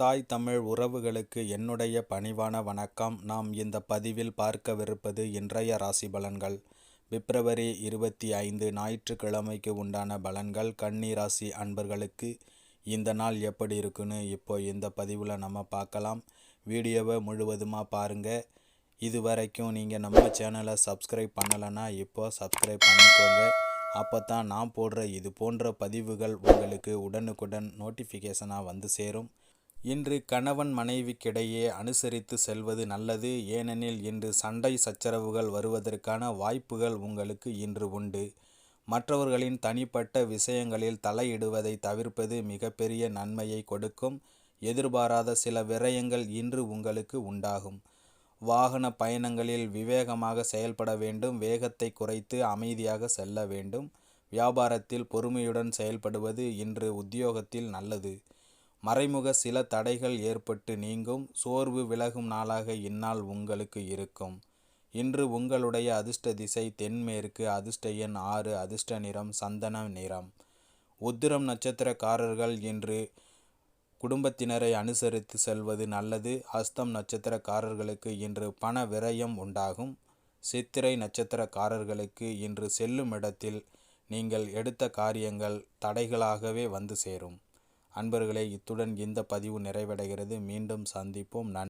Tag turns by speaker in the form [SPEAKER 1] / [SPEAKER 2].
[SPEAKER 1] தாய் தமிழ் உறவுகளுக்கு என்னுடைய பணிவான வணக்கம். நாம் இந்த பதிவில் பார்க்கவிருப்பது இன்றைய ராசி பலன்கள். பிப்ரவரி இருபத்தி ஐந்து ஞாயிற்றுக்கிழமைக்கு உண்டான பலன்கள். கன்னி ராசி அன்பர்களுக்கு இந்த நாள் எப்படி இருக்குன்னு இப்போ இந்த பதிவில் நம்ம பார்க்கலாம். வீடியோவை முழுவதுமாக பாருங்கள் இது வரைக்கும் நீங்கள் நம்ம சேனலை சப்ஸ்கிரைப் பண்ணலைன்னா இப்போ சப்ஸ்கிரைப் பண்ணிக்கோங்க. அப்போ தான் நான் போடுற இது போன்ற பதிவுகள் உங்களுக்கு உடனுக்குடன் நோட்டிஃபிகேஷனாக வந்து சேரும். இன்று கணவன் மனைவிக்கிடையே அனுசரித்து செல்வது நல்லது ஏனெனில் இன்று சண்டை சச்சரவுகள் வருவதற்கான வாய்ப்புகள் உங்களுக்கு இன்று உண்டு. மற்றவர்களின் தனிப்பட்ட விஷயங்களில் தலையிடுவதை தவிர்ப்பது மிகப்பெரிய நன்மையை கொடுக்கும். எதிர்பாராத சில விரயங்கள் இன்று உங்களுக்கு உண்டாகும். வாகன பயணங்களில் விவேகமாக செயல்பட வேண்டும் வேகத்தை குறைத்து அமைதியாக செல்ல வேண்டும். வியாபாரத்தில் பொறுமையுடன் செயல்படுவது இன்று உத்தியோகத்தில் நல்லது. மறைமுக சில தடைகள் ஏற்பட்டு நீங்கும். சோர்வு விலகும் நாளாக இந்நாள் உங்களுக்கு இருக்கும். இன்று உங்களுடைய அதிர்ஷ்ட திசை தென்மேற்கு அதிர்ஷ்ட எண் ஆறு அதிர்ஷ்ட நிறம் சந்தன நிறம். உத்திரம் நட்சத்திரக்காரர்கள் இன்று குடும்பத்தினரை அனுசரித்து செல்வது நல்லது. அஸ்தம் நட்சத்திரக்காரர்களுக்கு இன்று பண விரயம் உண்டாகும். சித்திரை நட்சத்திரக்காரர்களுக்கு இன்று செல்லும் இடத்தில் நீங்கள் எடுத்த காரியங்கள் தடைகளாகவே வந்து சேரும். அன்பர்களே இத்துடன் இந்த பதிவு நிறைவடைகிறது. மீண்டும் சந்திப்போம். நன்றி.